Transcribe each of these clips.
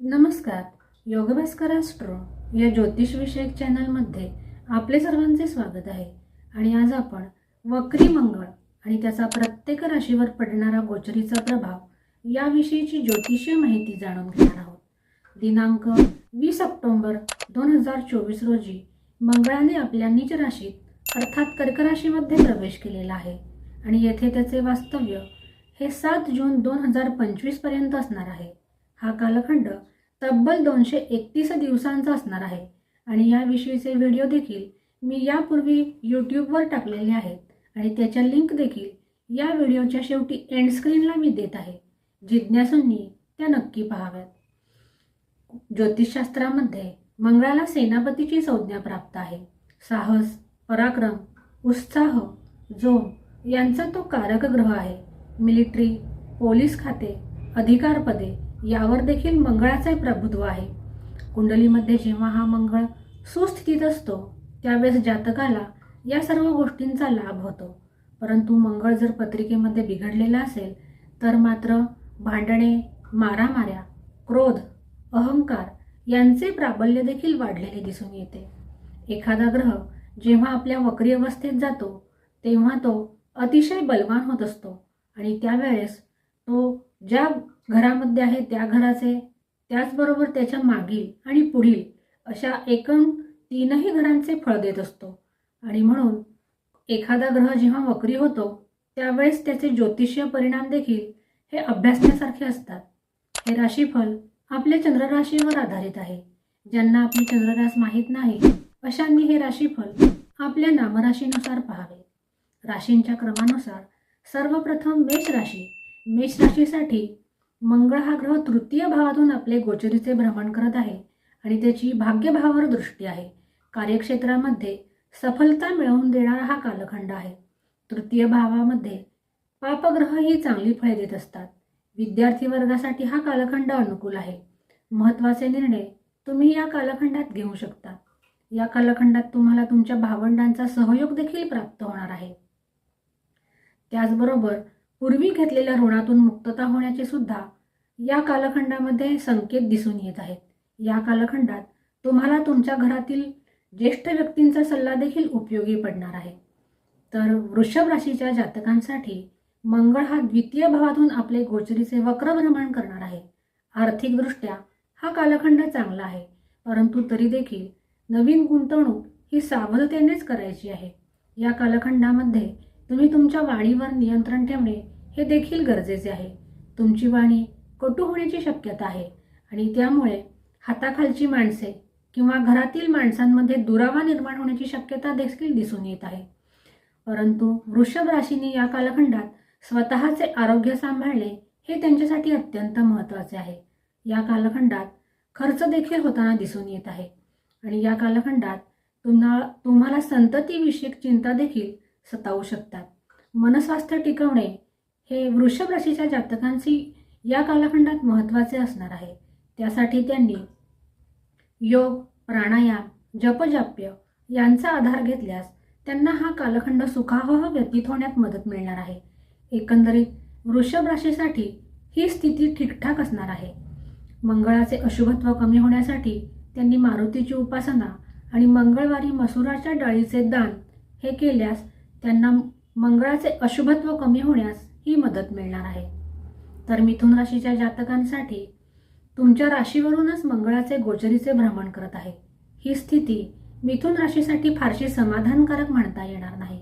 नमस्कार. योगभास्कर ॲस्ट्रो या ज्योतिषविषयक चॅनलमध्ये आपले सर्वांचे स्वागत आहे. आणि आज आपण वक्री मंगळ आणि त्याचा प्रत्येक राशीवर पडणारा गोचरीचा प्रभाव याविषयीची ज्योतिषीय माहिती जाणून घेणार आहोत. दिनांक वीस ऑक्टोंबर दोन हजार चोवीस रोजी मंगळाने आपल्या निज राशीत अर्थात कर्क राशीमध्ये प्रवेश केलेला आहे. आणि येथे त्याचे वास्तव्य हे सात जून दोन हजार पंचवीसपर्यंत असणार आहे. हा कालखंड तब्बल दोनशे एकतीस दिवसांचा असणार आहे. आणि याविषयीचे व्हिडिओ देखील मी यापूर्वी यूट्यूबवर टाकलेले आहेत. आणि त्याच्या लिंक देखील या व्हिडिओच्या शेवटी एंड स्क्रीनला मी देत आहे. जिज्ञासूंनी त्या नक्की पाहाव्यात. ज्योतिषशास्त्रामध्ये मंगळाला सेनापतीची संज्ञा प्राप्त आहे. साहस पराक्रम उत्साह जोम यांचा तो कारक ग्रह आहे. मिलिटरी पोलीस खाते अधिकारपदे यावर देखील मंगळाचे प्रभुत्व आहे. कुंडलीमध्ये जेव्हा हा मंगळ सुस्थितीत असतो त्यावेळेस जातकाला या सर्व गोष्टींचा लाभ होतो. परंतु मंगळ जर पत्रिकेमध्ये बिघडलेला असेल तर मात्र भांडणे मारामाऱ्या क्रोध अहंकार यांचे प्राबल्य देखील वाढलेले दिसून येते. एखादा ग्रह जेव्हा आपल्या वक्री अवस्थेत जातो तेव्हा तो अतिशय बलवान होत असतो आणि त्यावेळेस तो ज्या घरामध्ये आहे त्या घराचे त्याचबरोबर त्याच्या मागील आणि पुढील अशा एकूण तीनही घरांचे फळ देत असतो. आणि म्हणून एखादा ग्रह जेव्हा वक्री होतो त्यावेळेस त्याचे ज्योतिषीय परिणाम देखील हे अभ्यासण्यासारखे असतात. हे राशीफल आपल्या चंद्रराशीवर आधारित आहे. ज्यांना आपली चंद्ररास माहीत नाही अशांनी हे राशीफल आपल्या नामराशीनुसार पहावे. राशींच्या क्रमानुसार सर्वप्रथम मेष राशी मेष राशीसाठी मंगळ हा ग्रह तृतीय भावातून आपले गोचरीचे भ्रमण करत आहे आणि त्याची भाग्यभावावर दृष्टी आहे. कार्यक्षेत्रामध्ये सफलता मिळवून देणारा हा कालखंड आहे. तृतीय भावामध्ये पापग्रह ही चांगली फळे देत असतात. विद्यार्थी वर्गासाठी हा कालखंड अनुकूल आहे. महत्त्वाचे निर्णय तुम्ही या कालखंडात घेऊ शकता. या कालखंडात तुम्हाला तुमच्या भावंडांचा सहयोग देखील प्राप्त होणार आहे. त्याचबरोबर पूर्वी घेतलेल्या ऋणातून मुक्तता होण्याचे सुद्धा या कालखंडामध्ये संकेत दिसून येत आहेत. या कालखंडात तुम्हाला तुमच्या घरातील ज्येष्ठ व्यक्तींचा सल्ला देखील उपयोगी पडणार आहे. तर वृषभ राशीच्या जातकांसाठी मंगळ हा द्वितीय भावातून आपले गोचरीचे वक्र भ्रमण करणार आहे. आर्थिकदृष्ट्या हा कालखंड चांगला आहे परंतु तरी देखील नवीन गुंतवणूक ही सावधतेनेच करायची आहे. या कालखंडामध्ये तुम्ही तुमच्या वाणीवर नियंत्रण ठेवणे हे देखील गरजेचे आहे. तुमची वाणी कटू होण्याची शक्यता आहे. आणि त्यामुळे हाताखालची माणसे किंवा घरातील माणसांमध्ये दुरावा निर्माण होण्याची शक्यता देखील दिसून येत आहे. परंतु वृषभ राशीने या कालखंडात स्वतःचे आरोग्य सांभाळणे हे त्यांच्यासाठी अत्यंत महत्त्वाचे आहे. या कालखंडात खर्च देखील होताना दिसून येत आहे. आणि या कालखंडात तुम्हाला तुम्हाला संततीविषयक चिंता देखील सतावू शकतात. मनस्वास्थ्य टिकवणे हे वृषभ राशीच्या जातकांशी या कालखंडात महत्त्वाचे असणार आहे. त्यासाठी त्यांनी योग प्राणायाम जपजाप्य यांचा आधार घेतल्यास त्यांना हा कालखंड सुखावह व्यतीत होण्यात मदत मिळणार आहे. एकंदरीत वृषभ राशीसाठी ही स्थिती ठीकठाक असणार आहे. मंगळाचे अशुभत्व कमी होण्यासाठी त्यांनी मारुतीची उपासना आणि मंगळवारी मसुराच्या डाळीचे दान हे केल्यास त्यांना मंगळाचे अशुभत्व कमी होण्यास ही मदत मिळणार आहे. तर मिथुन राशीच्या जातकांसाठी तुमच्या राशीवरूनच मंगळाचे गोचरीचे भ्रमण करत आहे. ही स्थिती मिथुन राशीसाठी फारशी समाधानकारक म्हणता येणार नाही.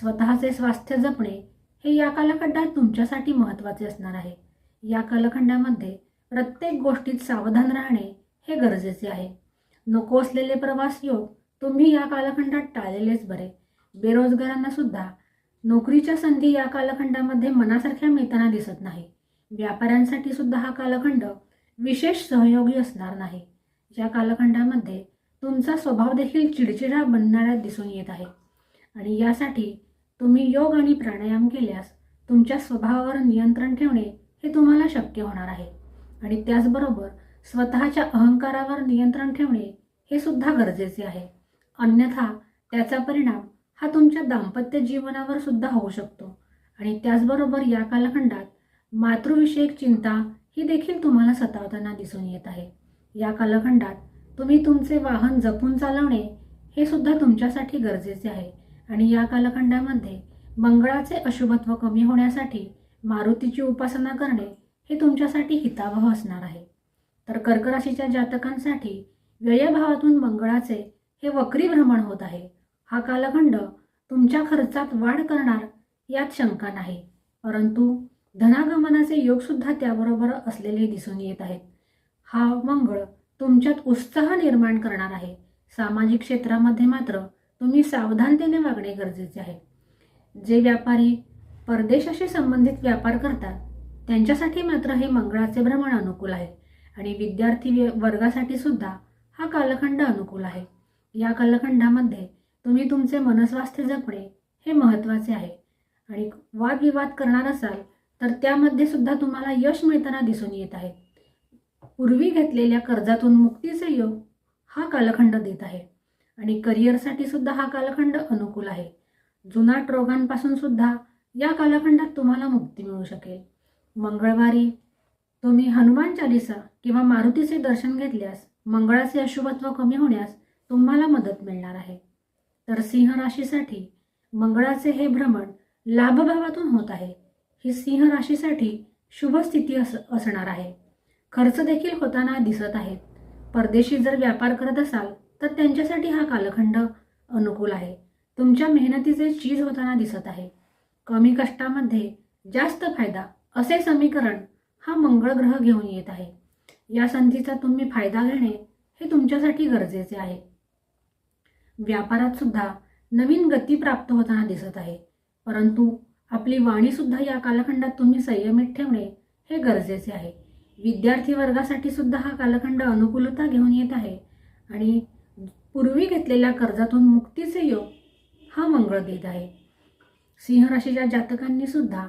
स्वतःचे स्वास्थ्य जपणे हे या कालखंडात तुमच्यासाठी महत्त्वाचे असणार आहे. या कालखंडामध्ये प्रत्येक गोष्टीत सावधान राहणे हे गरजेचे आहे. नको असलेले प्रवास योग तुम्ही या कालखंडात टाळलेलेच बरे. बेरोजगारांना सुद्धा नोकरीच्या संधी या कालखंडामध्ये मनासारख्या मिळताना दिसत नाही. व्यापाऱ्यांसाठी सुद्धा हा कालखंड विशेष सहयोगी असणार नाही. या कालखंडामध्ये तुमचा स्वभाव देखील चिडचिडा बनणाऱ्या दिसून येत आहे. आणि यासाठी तुम्ही योग आणि प्राणायाम केल्यास तुमच्या स्वभावावर नियंत्रण ठेवणे हे तुम्हाला शक्य होणार आहे. आणि त्याचबरोबर स्वतःच्या अहंकारावर नियंत्रण ठेवणे हे सुद्धा गरजेचे आहे. अन्यथा त्याचा परिणाम हा तुमच्या दाम्पत्य जीवनावर सुद्धा होऊ शकतो. आणि त्याचबरोबर या कालखंडात मातृविषयक चिंता ही देखील तुम्हाला सतावताना दिसून येत आहे. या कालखंडात तुम्ही तुमचे वाहन जपून चालवणे हे सुद्धा तुमच्यासाठी गरजेचे आहे. आणि या कालखंडामध्ये मंगळाचे अशुभत्व कमी होण्यासाठी मारुतीची उपासना करणे हे तुमच्यासाठी हितावह असणार आहे. तर कर्क राशीच्या जातकांसाठी व्ययभावातून मंगळाचे हे वक्री भ्रमण होत आहे. हा कालखंड तुमच्या खर्चात वाढ करणार यात शंका नाही. परंतु धनागमनाचे योगसुद्धा त्याबरोबर असलेले दिसून येत आहेत हा मंगळ तुमच्यात उत्साह निर्माण करणार आहे. सामाजिक क्षेत्रामध्ये मात्र तुम्ही सावधानतेने वागणे गरजेचे आहे. जे व्यापारी परदेशाशी संबंधित व्यापार करतात त्यांच्यासाठी मात्र हे मंगळाचे भ्रमण अनुकूल आहे आणि विद्यार्थी वर्गासाठी सुद्धा हा कालखंड अनुकूल आहे. या कालखंडामध्ये तुम्ही तुमचे मनस्वास्थ्य जपणे हे महत्त्वाचे आहे. आणि वादविवाद करणार असाल तर त्यामध्ये सुद्धा तुम्हाला यश मिळताना दिसून येत आहे. पूर्वी घेतलेल्या कर्जातून मुक्तीचे योग हा कालखंड देत आहे. आणि करिअरसाठी सुद्धा हा कालखंड अनुकूल आहे. जुनाट रोगांपासून सुद्धा या कालखंडात तुम्हाला मुक्ती मिळू शकेल. मंगळवारी तुम्ही हनुमान चालिसा किंवा मारुतीचे दर्शन घेतल्यास मंगळाचे अशुभत्व कमी होण्यास तुम्हाला मदत मिळणार आहे. तर सिंह राशीसाठी मंगळाचे हे भ्रमण लाभभावातून होत आहे. ही सिंह राशीसाठी शुभ स्थिती अस असणार आहे. खर्च देखील होताना दिसत आहेत. परदेशी जर व्यापार करत असाल तर त्यांच्यासाठी हा कालखंड अनुकूल आहे. तुमच्या मेहनतीचे चीज होताना दिसत आहे. कमी कष्टामध्ये जास्त फायदा असे समीकरण हा मंगळ ग्रह घेऊन येत आहे. या संधीचा तुम्ही फायदा घेणे हे तुमच्यासाठी गरजेचे आहे. व्यापारात सुद्धा नवीन गती प्राप्त होताना दिसत आहे. परंतु आपली वाणीसुद्धा या कालखंडात तुम्ही संयमित ठेवणे हे गरजेचे आहे. विद्यार्थी वर्गासाठी सुद्धा हा कालखंड अनुकूलता घेऊन येत आहे आणि पूर्वी घेतलेल्या कर्जातून मुक्तीचे योग हा मंगळ देत आहे. सिंह राशीच्या जातकांनी सुद्धा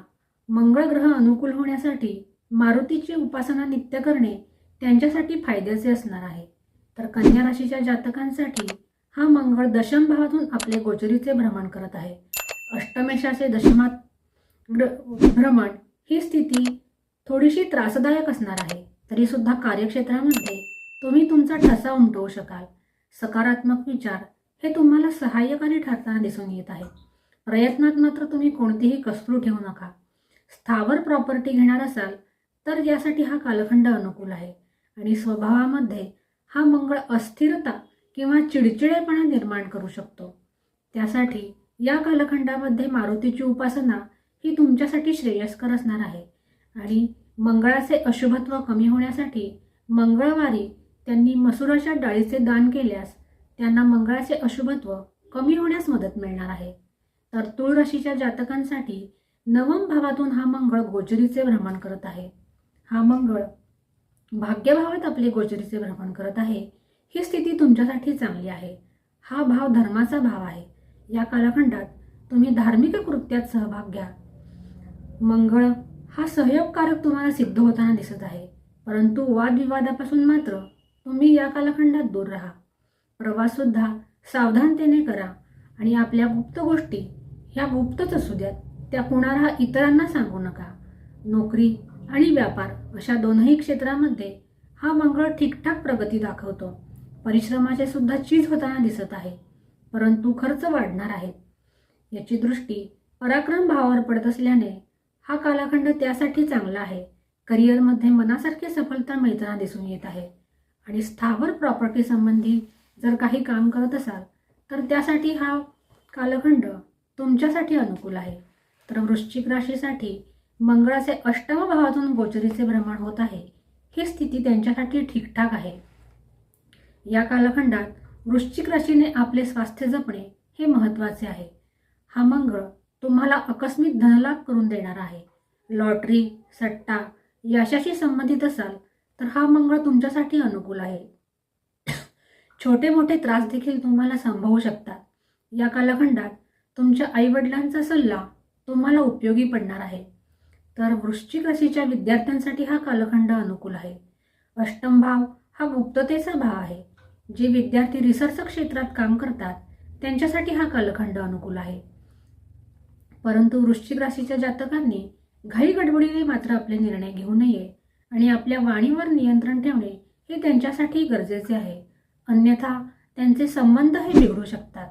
मंगळ ग्रह अनुकूल होण्यासाठी मारुतीची उपासना नित्य करणे त्यांच्यासाठी फायद्याचे असणार आहे. तर कन्या राशीच्या जातकांसाठी हा मंगळ दशम भावातून आपले गोचरीचे भ्रमण करत आहे. अष्टमेशाचे दशमात भ्रमण ही स्थिती थोडीशी त्रासदायक असणार आहे. तरी सुद्धा कार्यक्षेत्रामध्ये तुम्ही तुमचा ठसा उमटवू शकाल. सकारात्मक विचार हे तुम्हाला सहाय्यकारी ठरताना दिसून येत आहे. प्रयत्नात मात्र तुम्ही कोणतीही कसरू ठेवू नका. स्थावर प्रॉपर्टी घेणार असाल तर यासाठी हा कालखंड अनुकूल आहे. आणि स्वभावामध्ये हा मंगळ अस्थिरता किंवा चिडचिडेपणा निर्माण करू शकतो. त्यासाठी या कालखंडामध्ये मारुतीची उपासना ही तुमच्यासाठी श्रेयस्कर असणार आहे. आणि मंगळाचे अशुभत्व कमी होण्यासाठी मंगळवारी त्यांनी मसुराच्या डाळीचे दान केल्यास त्यांना मंगळाचे अशुभत्व कमी होण्यास मदत मिळणार आहे. तर तुळ राशीच्या जातकांसाठी नवम भावातून हा मंगळ गोचरीचे भ्रमण करत आहे. हा मंगळ भाग्यभावात आपले गोचरीचे भ्रमण करत आहे. ही स्थिती तुमच्यासाठी चांगली आहे. हा भाव धर्माचा भाव आहे. या कालखंडात तुम्ही धार्मिक कृत्यात सहभाग घ्या. मंगळ हा सहयोगकारक तुम्हाला सिद्ध होताना दिसत आहे. परंतु वादविवादापासून मात्र तुम्ही या कालखंडात दूर राहा. प्रवाससुद्धा सावधानतेने करा आणि आपल्या गुप्त गोष्टी ह्या गुप्तच असू द्यात त्या कुणाला इतरांना सांगू नका. नोकरी आणि व्यापार अशा दोनही क्षेत्रामध्ये हा मंगळ ठीकठाक प्रगती दाखवतो. परिश्रमाचे सुद्धा चीज होताना दिसत आहे परंतु खर्च वाढणार आहेत याची दृष्टी पराक्रम भावावर पडत असल्याने हा कालखंड त्यासाठी चांगला आहे. करिअरमध्ये मनासारखी सफलता मिळताना दिसून येत आहे. आणि स्थावर प्रॉपर्टी संबंधी जर काही काम करत असाल तर त्यासाठी हा कालखंड तुमच्यासाठी अनुकूल आहे. तर वृश्चिक राशीसाठी मंगळाचे अष्टम भावातून गोचरीचे भ्रमण होत आहे. ही स्थिती त्यांच्यासाठी ठीकठाक आहे. या कालखंडात वृश्चिक राशीने आपले स्वास्थ्य जपणे हे महत्त्वाचे आहे. हा मंगळ तुम्हाला आकस्मिक धनलाभ करून देणार आहे. लॉटरी सट्टा याशाशी संबंधित असाल तर हा मंगळ तुमच्यासाठी अनुकूल आहे. छोटे मोठे त्रास देखील तुम्हाला संभवू शकतात. या कालखंडात तुमच्या आईवडिलांचा सल्ला तुम्हाला उपयोगी पडणार आहे. तर वृश्चिक राशीच्या विद्यार्थ्यांसाठी हा कालखंड अनुकूल आहे. अष्टम भाव हा गुप्ततेचा भाव आहे. जे विद्यार्थी रिसर्च क्षेत्रात काम करतात त्यांच्यासाठी हा कालखंड अनुकूल आहे. परंतु वृश्चिक राशीच्या जातकांनी घाई गडबडीने मात्र आपले निर्णय घेऊ नये आणि आपल्या वाणीवर नियंत्रण ठेवणे हे त्यांच्यासाठी गरजेचे आहे. अन्यथा त्यांचे संबंधही बिघडू शकतात.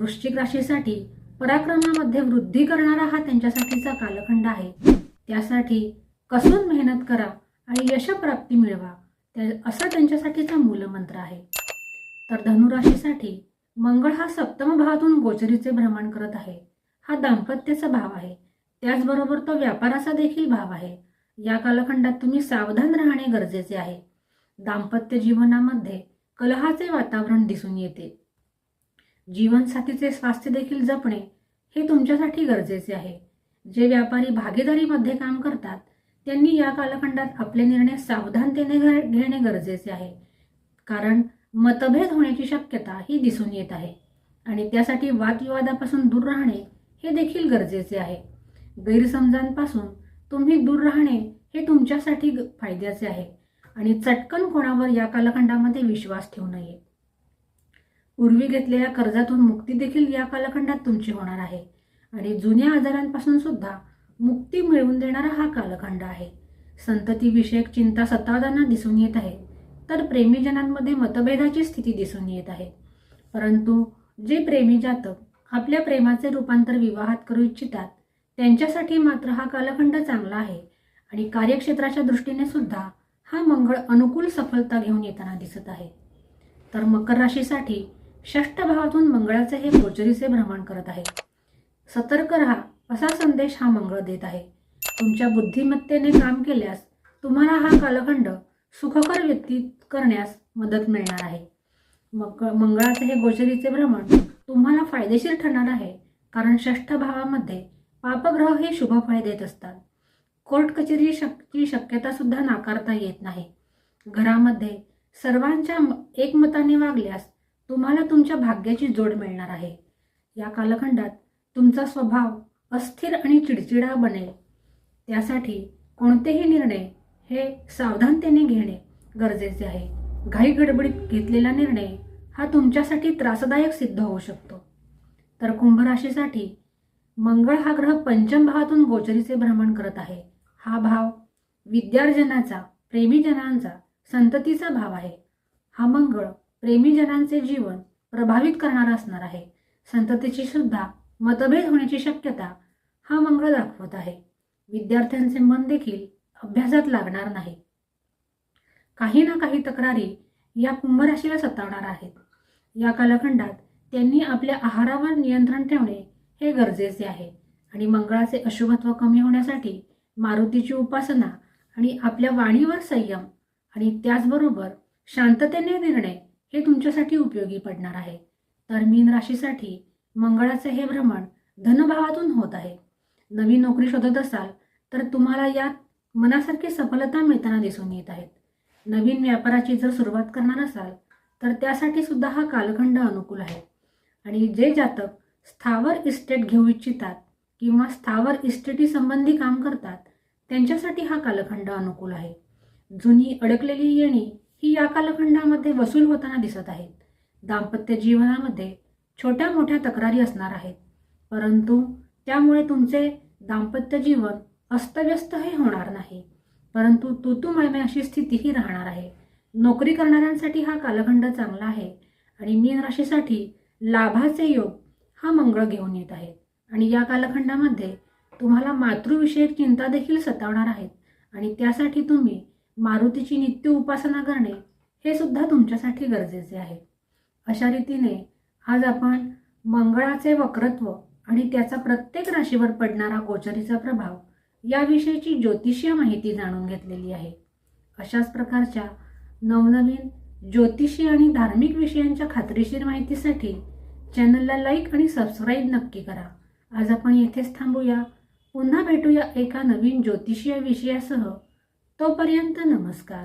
वृश्चिक राशीसाठी पराक्रमामध्ये वृद्धी करणारा हा त्यांच्यासाठीचा कालखंड आहे. त्यासाठी कसून मेहनत करा आणि यशप्राप्ती मिळवा. त्या असा त्यांच्यासाठीचा मूलमंत्र आहे. तर धनुराशीसाठी मंगळ हा सप्तम भावातून गोचरीचे भ्रमण करत आहे. हा दाम्पत्याचा भाव आहे. त्याचबरोबर तो व्यापाराचा देखील भाव आहे. या कालखंडात तुम्ही सावधान राहणे गरजेचे आहे. दाम्पत्य जीवनामध्ये कलहाचे वातावरण दिसून येते. जीवनसाथीचे स्वास्थ्य देखील जपणे हे तुमच्यासाठी गरजेचे आहे. जे व्यापारी भागीदारीमध्ये काम करतात त्यांनी या कालखंडात आपले निर्णय सावधानतेने घेणे गरजेचे आहे. कारण मतभेद होण्याची शक्यता ही दिसून येत आहे. आणि त्यासाठी वादविवादापासून दूर राहणे हे देखील गरजेचे आहे. गैरसमजांपासून तुम्ही दूर राहणे हे तुमच्यासाठी ग- फायद्याचे आहे. आणि चटकन कोणावर या कालखंडामध्ये विश्वास ठेवू नये. पूर्वी घेतलेल्या कर्जातून मुक्ती देखील या कालखंडात तुमची होणार आहे. आणि जुन्या आजारांपासून सुद्धा मुक्ती मिळवून देणारा हा कालखंड आहे. संततीविषयक चिंता सतावताना दिसून येत आहे तर प्रेमीजनांमध्ये मतभेदाची स्थिती दिसून येत आहे. परंतु जे प्रेमी जातक आपल्या प्रेमाचे रूपांतर विवाहात करू इच्छितात त्यांच्यासाठी मात्र हा कालखंड चांगला आहे आणि कार्यक्षेत्राच्या दृष्टीने सुद्धा हा मंगळ अनुकूल सफलता घेऊन येताना दिसत आहे. तर मकर राशीसाठी षष्ठ भावातून मंगळाचे हे गोचरीचे भ्रमण करत आहे. सतर्क राहा असा संदेश हा मंगळ देत आहे. तुमच्या बुद्धिमत्तेने काम केल्यास तुम्हाला हा कालखंड सुखकर व्यतीत करण्यास मदत मिळणार आहे. मग मंगळाचे हे गोचरीचे भ्रमण तुम्हाला फायदेशीर ठरणार आहे कारण षष्ठ भावामध्ये पापग्रह हे शुभ फळे देत असतात. कोर्ट कचेरी शक्ती शक्यता सुद्धा नाकारता येत नाही. घरामध्ये सर्वांच्या म- एकमताने वागल्यास तुम्हाला तुमच्या भाग्याची जोड मिळणार आहे. या कालखंडात तुमचा स्वभाव अस्थिर आणि चिडचिडा बनेल त्यासाठी कोणतेही निर्णय हे सावधानतेने घेणे गरजेचे आहे. घाई गडबडीत घेतलेला निर्णय हा तुमच्यासाठी त्रासदायक सिद्ध होऊ शकतो. तर कुंभराशीसाठी मंगळ हा ग्रह पंचम भावातून गोचरीचे भ्रमण करत आहे. हा भाव विद्यार्जनाचा प्रेमीजनांचा संततीचा भाव आहे. हा मंगळ प्रेमीजनांचे जीवन प्रभावित करणारा असणार आहे. संततीची सुद्धा मतभेद होण्याची शक्यता हा मंगळ दाखवत आहे. विद्यार्थ्यांचे मन देखील अभ्यासात लागणार नाही. काही ना काही तक्रारी या कुंभ राशीला सतावणार आहेत. या कालखंडात त्यांनी आपल्या आहारावर नियंत्रण ठेवणे हे गरजेचे आहे आणि मंगळाचे अशुभत्व कमी होण्यासाठी मारुतीची उपासना आणि आपल्या वाणीवर संयम आणि त्याचबरोबर शांततेने निर्णय हे तुमच्यासाठी उपयोगी पडणार आहे. तर मीन राशीसाठी मंगळाचे हे भ्रमण धनभावातून होत आहे. नवी नोकरी शोधत असाल तर तुम्हाला यात मनासारखी सफलता मिळताना दिसून येत आहेत. नवीन व्यापाराची जर सुरुवात करणार असाल तर त्यासाठी सुद्धा हा कालखंड अनुकूल आहे. आणि जे जातक स्थावर इस्टेट घेऊ इच्छितात किंवा स्थावर इस्टेटी संबंधी काम करतात त्यांच्यासाठी हा कालखंड अनुकूल आहे. जुनी अडकलेली येणी ही या कालखंडामध्ये वसूल होताना दिसत आहेत. दाम्पत्य जीवनामध्ये छोट्या मोठ्या तक्रारी असणार आहेत. परंतु त्यामुळे तुमचे दाम्पत्य जीवन अस्तव्यस्त हे होणार नाही. परंतु तुतुमयमे अशी स्थितीही राहणार आहे. नोकरी करणाऱ्यांसाठी हा कालखंड चांगला आहे आणि मीन राशीसाठी लाभाचे योग हा मंगळ घेऊन येत आहे. आणि या कालखंडामध्ये तुम्हाला मातृविषयक चिंता देखील सतावणार आहेत आणि त्यासाठी तुम्ही मारुतीची नित्य उपासना करणे हे सुद्धा तुमच्यासाठी गरजेचे आहे. अशा रीतीने आज आपण मंगळाचे वक्रत्व आणि त्याचा प्रत्येक राशीवर पडणारा गोचरीचा प्रभाव याविषयीची ज्योतिषीय माहिती जाणून घेतलेली आहे. अशाच प्रकारच्या नवनवीन ज्योतिषी आणि धार्मिक विषयांच्या खात्रीशीर माहितीसाठी चॅनलला लाईक आणि सबस्क्राईब नक्की करा. आज आपण येथेच थांबूया. पुन्हा भेटूया एका नवीन ज्योतिषीय विषयासह. तोपर्यंत नमस्कार.